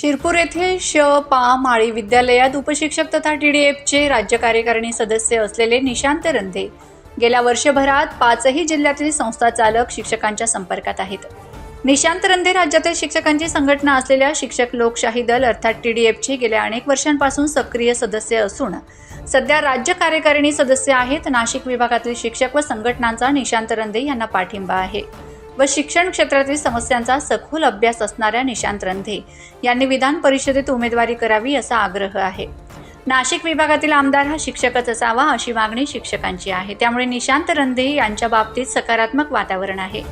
शिरपूर येथे श पा माळी विद्यालयात उपशिक्षक तथा टी डी एफचे राज्य कार्यकारिणी सदस्य असलेले निशांत रंधे गेल्या वर्षभरात पाचही जिल्ह्यातील संस्था चालक शिक्षकांच्या संपर्कात आहेत. निशांत रंधे राज्यातील शिक्षकांची संघटना असलेल्या शिक्षक लोकशाही दल अर्थात टी डी एफचे गेल्या अनेक वर्षांपासून सक्रिय सदस्य असून सध्या राज्य कार्यकारिणी सदस्य आहेत. नाशिक विभागातील शिक्षक व संघटनांचा निशांत रंधे यांना पाठिंबा आहे. व शिक्षण क्षेत्रातील समस्यांचा सखोल अभ्यास असणाऱ्या निशांत रंधे यांनी विधान परिषदेत उमेदवारी करावी असा आग्रह आहे. नाशिक विभागातील आमदार हा शिक्षकच असावा अशी मागणी शिक्षकांची आहे. त्यामुळे निशांत रंधे यांच्या बाबतीत सकारात्मक वातावरण आहे.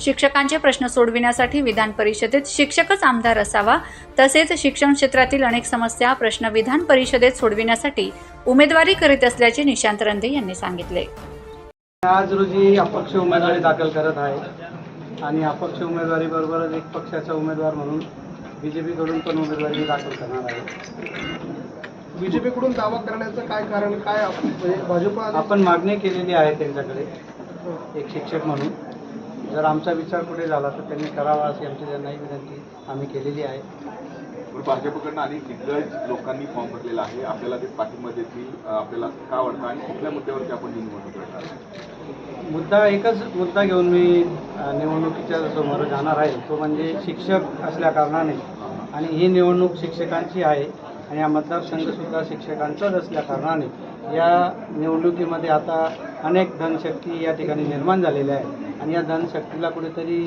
शिक्षकांचे प्रश्न सोडविण्यासाठी विधान परिषदेत शिक्षकच आमदार असावा तसेच शिक्षण क्षेत्रातील अनेक समस्या प्रश्न विधान परिषदेत सोडविण्यासाठी उमेदवारी करीत असल्याचे निशांत रंधे यांनी सांगितले. आज रोजी अपक्ष उमेदवारी दाखल करत आहे आणि अपक्ष उमेदवारीबरोबरच एक पक्षाचा उमेदवार म्हणून बी जे पीकडून पण उमेदवारी दाखल करणार आहे. बीजेपीकडून दावा करण्याचं काय कारण काय म्हणजे भाजप आणि- आपण मागणी केलेली आहे त्यांच्याकडे एक शिक्षक म्हणून. जर आमचा विचार कुठे झाला तर त्यांनी करावा अशी आमची त्यांनाही विनंती आम्ही केलेली आहे. पण भाजपकडनं अनेक दिग्गज लोकांनी फॉर्म भरलेला आहे. आपल्याला ते पाठिंबा देतील. आपल्याला का वाटतं? आणि कुठल्या मुद्द्यावरती आपण ही निवडणूक लढणार मुद्दा एकच मुद्दा घेऊन मी निवडणुकीच्या समोर जाणार आहे. तो म्हणजे शिक्षक असल्या कारणाने. आणि ही निवडणूक शिक्षकांची आहे. आणि हा मतदारसंघसुद्धा शिक्षकांचाच असल्या कारणाने. या निवडणुकीमध्ये आता अनेक धनशक्ती या ठिकाणी निर्माण झालेल्या आहे आणि या धनशक्तीला कुठेतरी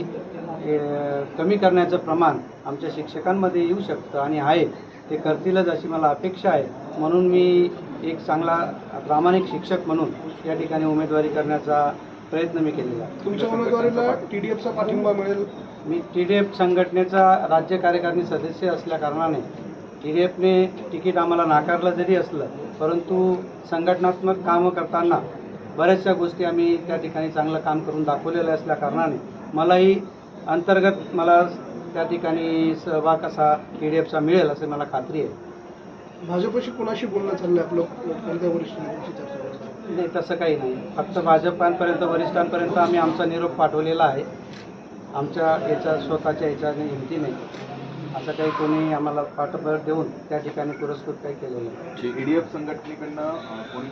कमी करण्याचं प्रमाण आमच्या शिक्षकांमध्ये येऊ शकतं आणि आहे. ते करतीलच अशी मला अपेक्षा आहे. म्हणून मी एक चांगला प्रामाणिक शिक्षक म्हणून या ठिकाणी उमेदवारी करण्याचा प्रयत्न मी केलेला आहे. तुमच्या उमेदवारीला टीडीएफचा पाठिंबा मिळेल? मी टी डी एफ संघटनेचा राज्य कार्यकारिणी सदस्य असल्या कारणाने टी डी एफने तिकीट आम्हाला नाकारलं जरी असलं परंतु संघटनात्मक कामं करताना बऱ्याचशा गोष्टी आम्ही त्या ठिकाणी चांगलं काम करून दाखवलेलं असल्या कारणाने मलाही अंतर्गत मला त्या ठिकाणी सहभाग कसा टी डी एफचा मिळेल असं मला खात्री आहे. भाजपशी कोणाशी बोलणं चाललंय आपलं? कोणत्या? नाही तसं काही नाही. फक्त भाजपांपर्यंत वरिष्ठांपर्यंत आम्ही आमचा निरोप पाठवलेला आहे. आमच्या याच्या स्वतःच्या याच्याने हिमतीने. असं काही कोणी आम्हाला पाठबळ देऊन त्या ठिकाणी पुरस्कृत काही केलेलं नाही. ईडीएफ संघटनेकडनं कोणी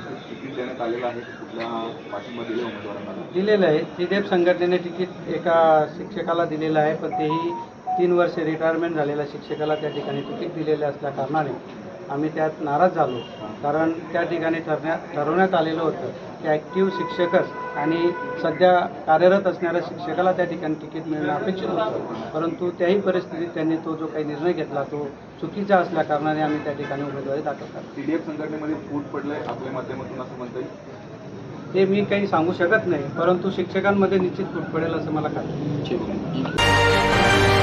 तिकीट देण्यात आलेलं आहे कुठल्या पाठिंबा दिले उमेदवारांना? दिलेलं आहे. त्रिदेव संघटनेने तिकीट एका शिक्षकाला दिलेलं आहे पण तेही तीन वर्षे रिटायरमेंट झालेल्या शिक्षकाला त्या ठिकाणी तिकीट दिलेले असल्या कारणाने आम्ही त्यात नाराज झालो. कारण त्या ठिकाणी ठरण्यात ठरवण्यात आलेलं होतं की ॲक्टिव्ह शिक्षकच आणि सध्या कार्यरत असणाऱ्या शिक्षकाला त्या ठिकाणी तिकीट मिळणं अपेक्षित होतं. परंतु त्याही परिस्थितीत त्यांनी तो जो काही निर्णय घेतला तो चुकीचा असल्या कारणाने आम्ही त्या ठिकाणी उमेदवारी दाखल करतो. ईडीएफ संघटनेमध्ये फूट पडलंय आपल्या माध्यमातून असं म्हणता येईल? ते मी काही सांगू शकत नाही परंतु शिक्षकांमध्ये निश्चित फूट पडेल असं मला खात्री आहे.